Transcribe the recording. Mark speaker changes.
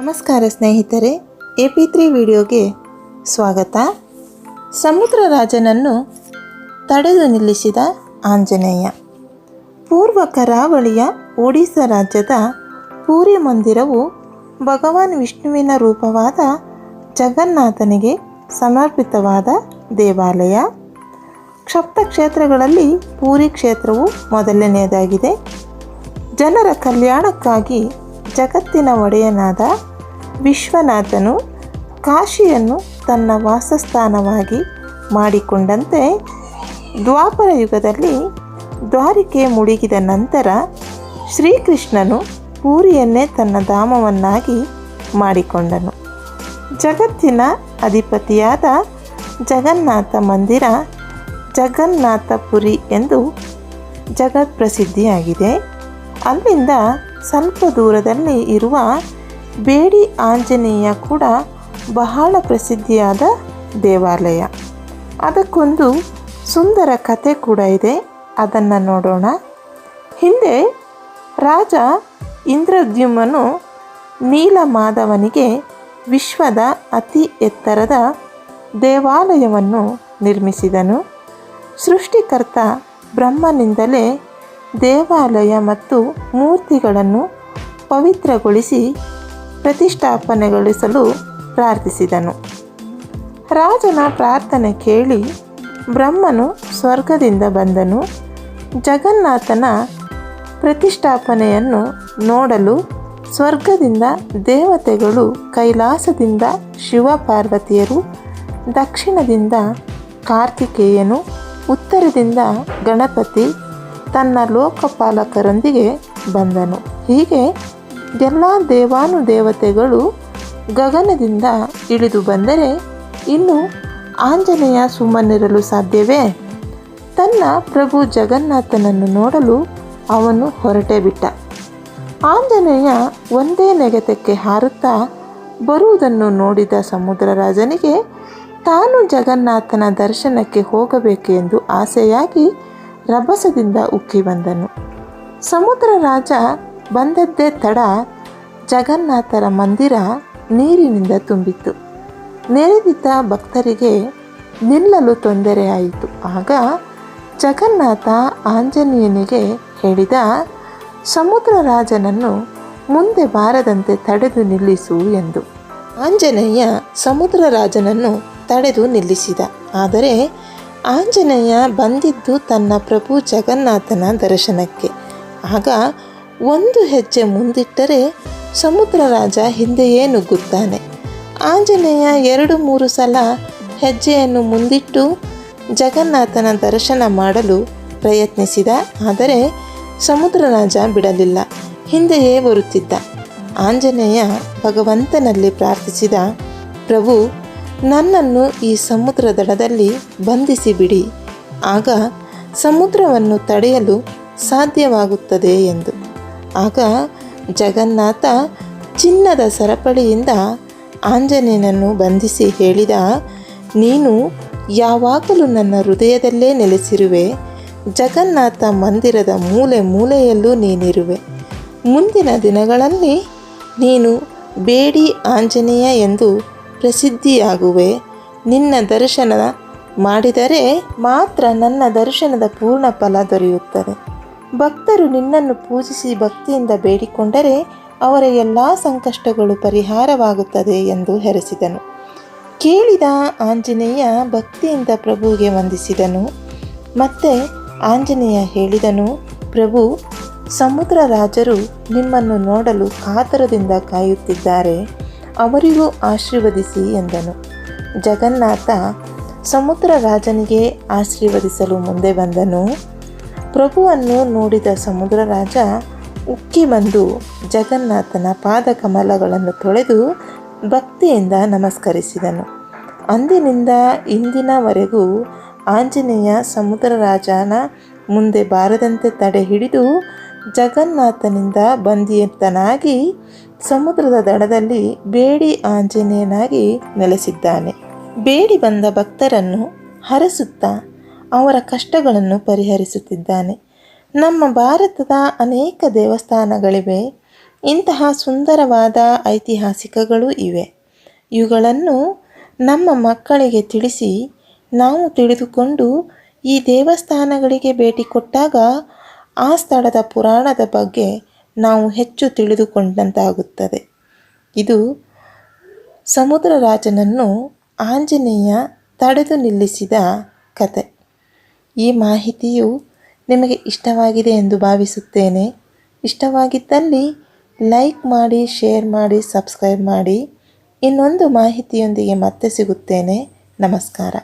Speaker 1: ನಮಸ್ಕಾರ ಸ್ನೇಹಿತರೆ, A P three ವಿಡಿಯೋಗೆ ಸ್ವಾಗತ. ಸಮುದ್ರ ರಾಜನನ್ನು ತಡೆದು ನಿಲ್ಲಿಸಿದ ಆಂಜನೇಯ. ಪೂರ್ವ ಕರಾವಳಿಯ ಒಡಿಸ್ಸಾ ರಾಜ್ಯದ ಪೂರಿ ಮಂದಿರವು ಭಗವಾನ್ ವಿಷ್ಣುವಿನ ರೂಪವಾದ ಜಗನ್ನಾಥನಿಗೆ ಸಮರ್ಪಿತವಾದ ದೇವಾಲಯ. ಕ್ಷಪ್ತ ಕ್ಷೇತ್ರಗಳಲ್ಲಿ ಪೂರಿ ಕ್ಷೇತ್ರವು ಮೊದಲನೆಯದಾಗಿದೆ. ಜನರ ಕಲ್ಯಾಣಕ್ಕಾಗಿ ಜಗತ್ತಿನ ಒಡೆಯನಾದ ವಿಶ್ವನಾಥನು ಕಾಶಿಯನ್ನು ತನ್ನ ವಾಸಸ್ಥಾನವಾಗಿ ಮಾಡಿಕೊಂಡಂತೆ ದ್ವಾಪರ ಯುಗದಲ್ಲಿ ದ್ವಾರಿಕೆ ಮುಳುಗಿದ ನಂತರ ಶ್ರೀಕೃಷ್ಣನು ಪೂರಿಯನ್ನೇ ತನ್ನ ಧಾಮವನ್ನಾಗಿ ಮಾಡಿಕೊಂಡನು. ಜಗತ್ತಿನ ಅಧಿಪತಿಯಾದ ಜಗನ್ನಾಥ ಮಂದಿರ ಜಗನ್ನಾಥಪುರಿ ಎಂದು ಜಗತ್ಪ್ರಸಿದ್ಧಿಯಾಗಿದೆ. ಅಲ್ಲಿಂದ ಸ್ವಲ್ಪ ದೂರದಲ್ಲಿ ಇರುವ ಬೇಡಿ ಆಂಜನೇಯ ಕೂಡ ಬಹಳ ಪ್ರಸಿದ್ಧಿಯಾದ ದೇವಾಲಯ. ಅದಕ್ಕೊಂದು ಸುಂದರ ಕತೆ ಕೂಡ ಇದೆ. ಅದನ್ನು ನೋಡೋಣ. ಹಿಂದೆ ರಾಜ ಇಂದ್ರದ್ಯುಮ್ನನು ನೀಲಮಾಧವನಿಗೆ ವಿಶ್ವದ ಅತಿ ಎತ್ತರದ ದೇವಾಲಯವನ್ನು ನಿರ್ಮಿಸಿದನು. ಸೃಷ್ಟಿಕರ್ತ ಬ್ರಹ್ಮನಿಂದಲೇ ದೇವಾಲಯ ಮತ್ತು ಮೂರ್ತಿಗಳನ್ನು ಪವಿತ್ರಗೊಳಿಸಿ ಪ್ರತಿಷ್ಠಾಪನೆಗೊಳಿಸಲು ಪ್ರಾರ್ಥಿಸಿದನು. ರಾಜನ ಪ್ರಾರ್ಥನೆ ಕೇಳಿ ಬ್ರಹ್ಮನು ಸ್ವರ್ಗದಿಂದ ಬಂದನು. ಜಗನ್ನಾಥನ ಪ್ರತಿಷ್ಠಾಪನೆಯನ್ನು ನೋಡಲು ಸ್ವರ್ಗದಿಂದ ದೇವತೆಗಳು ಕೈಲಾಸದಿಂದ ಶಿವಪಾರ್ವತಿಯರು, ದಕ್ಷಿಣದಿಂದ ಕಾರ್ತಿಕೇಯನು, ಉತ್ತರದಿಂದ ಗಣಪತಿ ತನ್ನ ಲೋಕಪಾಲಕರೊಂದಿಗೆ ಬಂದನು. ಹೀಗೆ ಎಲ್ಲ ದೇವಾನುದೇವತೆಗಳು ಗಗನದಿಂದ ಇಳಿದು ಬಂದರೆ ಇನ್ನು ಆಂಜನೇಯ ಸುಮ್ಮನಿರಲು ಸಾಧ್ಯವೇ? ತನ್ನ ಪ್ರಭು ಜಗನ್ನಾಥನನ್ನು ನೋಡಲು ಅವನು ಹೊರಟೇ ಬಿಟ್ಟ. ಆಂಜನೇಯ ಒಂದೇ ನೆಗೆತಕ್ಕೆ ಹಾರುತ್ತಾ ಬರುವುದನ್ನು ನೋಡಿದ ಸಮುದ್ರರಾಜನಿಗೆ, ತಾನು ಜಗನ್ನಾಥನ ದರ್ಶನಕ್ಕೆ ಹೋಗಬೇಕು ಎಂದು ಆಸೆಯಾಗಿ ರಭಸದಿಂದ ಉಕ್ಕಿ ಬಂದನು. ಸಮುದ್ರ ರಾಜ ಬಂದದ್ದೇ ತಡ ಜಗನ್ನಾಥರ ಮಂದಿರ ನೀರಿನಿಂದ ತುಂಬಿತ್ತು. ನೆರೆದಿದ್ದ ಭಕ್ತರಿಗೆ ನಿಲ್ಲಲು ತೊಂದರೆಯಾಯಿತು ಆಗ ಜಗನ್ನಾಥ ಆಂಜನೇಯನಿಗೆ ಹೇಳಿದ, ಸಮುದ್ರ ರಾಜನನ್ನು ಮುಂದೆ ಬಾರದಂತೆ ತಡೆದು ನಿಲ್ಲಿಸು ಎಂದು. ಆಂಜನೇಯ ಸಮುದ್ರ ರಾಜನನ್ನು ತಡೆದು ನಿಲ್ಲಿಸಿದ. ಆದರೆ ಆಂಜನೇಯ ಬಂದಿದ್ದು ತನ್ನ ಪ್ರಭು ಜಗನ್ನಾಥನ ದರ್ಶನಕ್ಕೆ. ಆಗ ಒಂದು ಹೆಜ್ಜೆ ಮುಂದಿಟ್ಟರೆ ಸಮುದ್ರ ರಾಜ ಹಿಂದೆಯೇ ನುಗ್ಗುತ್ತಾನೆ. ಆಂಜನೇಯ ಎರಡು ಮೂರು ಸಲ ಹೆಜ್ಜೆಯನ್ನು ಮುಂದಿಟ್ಟು ಜಗನ್ನಾಥನ ದರ್ಶನ ಮಾಡಲು ಪ್ರಯತ್ನಿಸಿದ, ಆದರೆ ಸಮುದ್ರ ರಾಜ ಬಿಡಲಿಲ್ಲ, ಹಿಂದೆಯೇ ಬರುತ್ತಿದ್ದ. ಆಂಜನೇಯ ಭಗವಂತನಲ್ಲಿ ಪ್ರಾರ್ಥಿಸಿದ, ಪ್ರಭು, ನನ್ನನ್ನು ಈ ಸಮುದ್ರ ದಡದಲ್ಲಿ ಬಂಧಿಸಿ ಬಿಡಿ ಆಗ ಸಮುದ್ರವನ್ನು ತಡೆಯಲು ಸಾಧ್ಯವಾಗುತ್ತದೆ ಎಂದು. ಆಗ ಜಗನ್ನಾಥ ಚಿನ್ನದ ಸರಪಳಿಯಿಂದ ಆಂಜನೇಯನನ್ನು ಬಂಧಿಸಿ ಹೇಳಿದ, ನೀನು ಯಾವಾಗಲೂ ನನ್ನ ಹೃದಯದಲ್ಲೇ ನೆಲೆಸಿರುವೆ. ಜಗನ್ನಾಥ ಮಂದಿರದ ಮೂಲೆ ಮೂಲೆಯಲ್ಲೂ ನೀನಿರುವೆ. ಮುಂದಿನ ದಿನಗಳಲ್ಲಿ ನೀನು ಬೇಡಿ ಆಂಜನೇಯ ಎಂದು ಪ್ರಸಿದ್ಧಿಯಾಗುವೆ. ನಿನ್ನ ದರ್ಶನ ಮಾಡಿದರೆ ಮಾತ್ರ ನನ್ನ ದರ್ಶನದ ಪೂರ್ಣ ಫಲ ದೊರೆಯುತ್ತದೆ. ಭಕ್ತರು ನಿನ್ನನ್ನು ಪೂಜಿಸಿ ಭಕ್ತಿಯಿಂದ ಬೇಡಿಕೊಂಡರೆ ಅವರ ಎಲ್ಲ ಸಂಕಷ್ಟಗಳು ಪರಿಹಾರವಾಗುತ್ತದೆ ಎಂದು ಹೆರಸಿದನು. ಕೇಳಿದ ಆಂಜನೇಯ ಭಕ್ತಿಯಿಂದ ಪ್ರಭುವಿಗೆ ವಂದಿಸಿದನು. ಮತ್ತೆ ಆಂಜನೇಯ ಹೇಳಿದನು, ಪ್ರಭು, ಸಮುದ್ರ ರಾಜರು ನಿಮ್ಮನ್ನು ನೋಡಲು ಕಾತರದಿಂದ ಕಾಯುತ್ತಿದ್ದಾರೆ. ಅವರಿಗೂ ಆಶೀರ್ವದಿಸಿ ಎಂದನು. ಜಗನ್ನಾಥ ಸಮುದ್ರ ರಾಜನಿಗೆ ಆಶೀರ್ವದಿಸಲು ಮುಂದೆ ಬಂದನು. ಪ್ರಭುವನ್ನು ನೋಡಿದ ಸಮುದ್ರ ರಾಜ ಉಕ್ಕಿ ಬಂದು ಜಗನ್ನಾಥನ ಪಾದಕಮಲಗಳನ್ನು ತೊಳೆದು ಭಕ್ತಿಯಿಂದ ನಮಸ್ಕರಿಸಿದನು. ಅಂದಿನಿಂದ ಇಂದಿನವರೆಗೂ ಆಂಜನೇಯ ಸಮುದ್ರ ರಾಜನ ಮುಂದೆ ಬಾರದಂತೆ ತಡೆ ಹಿಡಿದು ಜಗನ್ನಾಥನಿಂದ ಬಂದಿಯತ್ತನಾಗಿ ಸಮುದ್ರದ ದಡದಲ್ಲಿ ಬೇಡಿ ಆಂಜನೇಯನಾಗಿ ನೆಲೆಸಿದ್ದಾನೆ. ಬೇಡಿ ಬಂದ ಭಕ್ತರನ್ನು ಹರಸುತ್ತಾ ಅವರ ಕಷ್ಟಗಳನ್ನು ಪರಿಹರಿಸುತ್ತಿದ್ದಾನೆ. ನಮ್ಮ ಭಾರತದ ಅನೇಕ ದೇವಸ್ಥಾನಗಳಿವೆ. ಇಂತಹ ಸುಂದರವಾದ ಐತಿಹಾಸಿಕಗಳು ಇವೆ. ಇವುಗಳನ್ನು ನಮ್ಮ ಮಕ್ಕಳಿಗೆ ತಿಳಿಸಿ, ನಾವು ತಿಳಿದುಕೊಂಡು ಈ ದೇವಸ್ಥಾನಗಳಿಗೆ ಭೇಟಿ ಕೊಟ್ಟಾಗ ಆ ಸ್ಥಳದ ಪುರಾಣದ ಬಗ್ಗೆ ನಾವು ಹೆಚ್ಚು ತಿಳಿದುಕೊಂಡಂತಾಗುತ್ತದೆ. ಇದು ಸಮುದ್ರ ರಾಜನನ್ನು ಆಂಜನೇಯ ತಡೆದು ನಿಲ್ಲಿಸಿದ ಈ ಮಾಹಿತಿಯು ನಿಮಗೆ ಇಷ್ಟವಾಗಿದೆ ಎಂದು ಭಾವಿಸುತ್ತೇನೆ. ಇಷ್ಟವಾಗಿದ್ದಲ್ಲಿ ಲೈಕ್ ಮಾಡಿ, ಶೇರ್ ಮಾಡಿ, ಸಬ್ಸ್ಕ್ರೈಬ್ ಮಾಡಿ. ಇನ್ನೊಂದು ಮಾಹಿತಿಯೊಂದಿಗೆ ಮತ್ತೆ ಸಿಗುತ್ತೇನೆ. ನಮಸ್ಕಾರ.